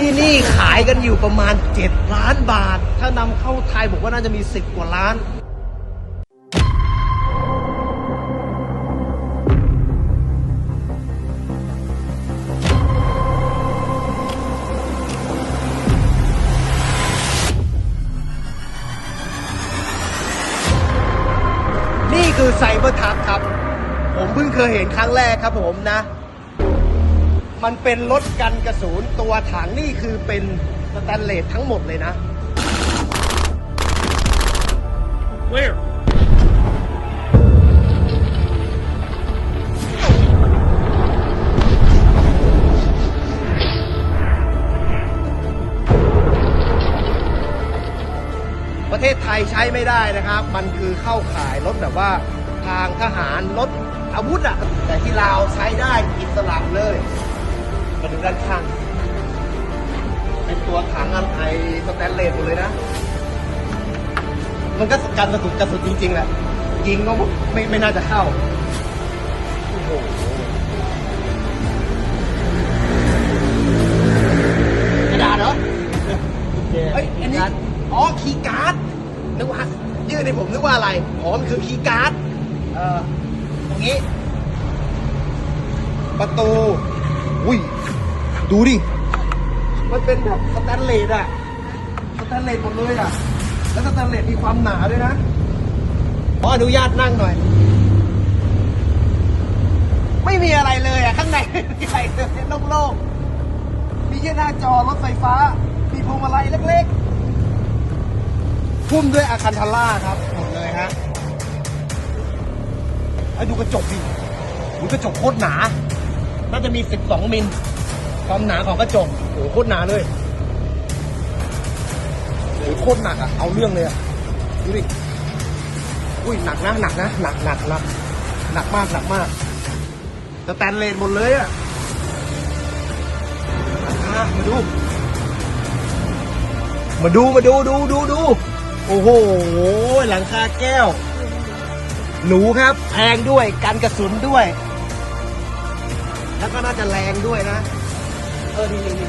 ที่นี่ขายกันอยู่ประมาณ 7 ล้านบาท ถ้านำเข้าไทยบอกว่าน่าจะมี 10 กว่าล้านนี่คือไซเบอร์ทักครับ ผมเพิ่งเคยเห็นครั้งแรกครับผมนะ มันเป็นรถกันกระสุนตัวถังนี่คือเป็นสแตนเลสทั้งหมดเลยนะ Where? ประเทศไทยใช้ไม่ได้นะครับ มันคือเข้าขายรถแบบว่าทางทหารรถอาวุธอะแต่ที่ลาวใช้ได้อิสระเลย มาดูด้านข้าง เป็นตัวถังอะไรสแตนเลสหมดเลยนะ มันก็การกระสุนกระสุนจริงๆแหละ ยิงก็ไม่ไม่น่าจะเข้า โอ้โหกระดาษเหรอ เฮ้ย อันนี้ อ๋อ คีย์การ์ด นึกว่ายื่นในผมนึกว่าอะไร อ๋อ มันคือคีย์การ์ด เออตรงนี้ ประตู อุ้ยดูดิ มันเป็นแบบสแตนเลสอะสแตนเลสหมดเลยอะแล้วสแตนเลสมีความหนาด้วยนะ ขออนุญาตนั่งหน่อย ไม่มีอะไรเลยอะข้างในไม่เลยโล่งๆมีแค่หน้าจอรถไฟฟ้า มีพวงมาลัยเล็กๆพุ่มด้วยอาคันทาร่าครับหมดเลยฮะไอ้ดูกระจกดิดูกระจกโคตรหนา น่าจะมี 12 มิลความหนาของกระจกโอ้โหโคตรหนาเลยโอ้โหโคตรหนักอะเอาเรื่องเลยอะ ดูดิ อุ้ยหนักนะหนักนะหนักหนักหนักหนักมากหนักมากสแตนเลสหมดเลยอะอะมาดู มาดูมาดูดูดูดู โอ้โห หลังคาแก้ว หนูครับ แพงด้วย กันกระสุนด้วย แล้วก็น่าจะแรงด้วยนะ เออดีดีดี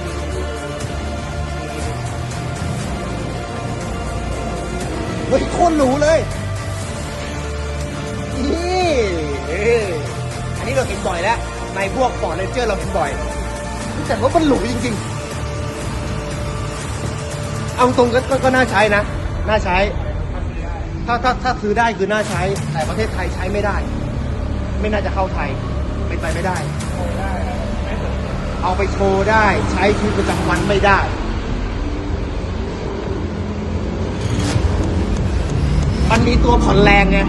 เฮ้ยโคตรหรูเลยนี่อันนี้เราเห็นบ่อยแล้ว ในพวกฟอร์ดเรนเจอร์เราเห็นบ่อย แต่ว่ามันหรูจริงๆ เอาตรงก็ก็ก็น่าใช้นะ น่าใช้ ถ้าถ้าถ้าซื้อได้คือน่าใช้ แต่ประเทศไทยใช้ไม่ได้ ไม่น่าจะเข้าไทย เป็นไปไม่ได้ เอาไปโชว์ได้ใช้ชีวิตประจำวันไม่ได้มันมีตัวผ่อนแรงไง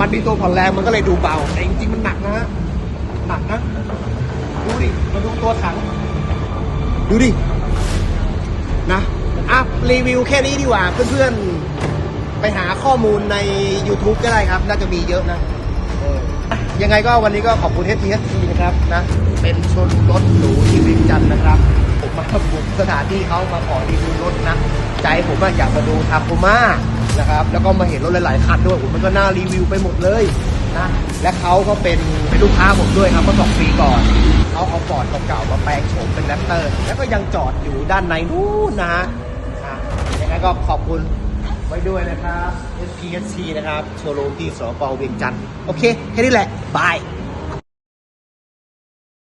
มันมีตัวผ่อนแรงมันก็เลยดูเบา แต่จริงๆมันหนักนะฮะ หนักนะ ดูดิ มาดูตัวถัง ดูดิ นะอะรีวิวแค่นี้ดีกว่าเพื่อนๆ ไปหาข้อมูลใน YouTube ก็ได้ครับ น่าจะมีเยอะนะเอออะ ยังไงก็วันนี้ก็ขอบคุณ h t s นะครับนะ เป็นชนรถหรูที่เวียงจันทร์นะครับ ผมมาบุกสถานที่เขามาขอรีวิวรถนะ ใจผมอะอยากมาดูทาโกมานะครับ แล้วก็มาเห็นรถหลายๆคันด้วยผมมันก็น่ารีวิวไปหมดเลยนะ และเขาก็เป็นเป็นลูกค้าผมด้วยครับเมื่อสองปีก่อนเขาเอาฟอร์ดเก่าๆมาแปลงโฉมเป็นแรปเตอร์ แล้วก็ยังจอดอยู่ด้านในนู้นนะฮะยังไงก็ขอบคุณ ไว้ด้วยนะครับ SPSC นะครับ โชว์รูมที่สปเวียงจันทร์โอเค แค่นี้แหละ บาย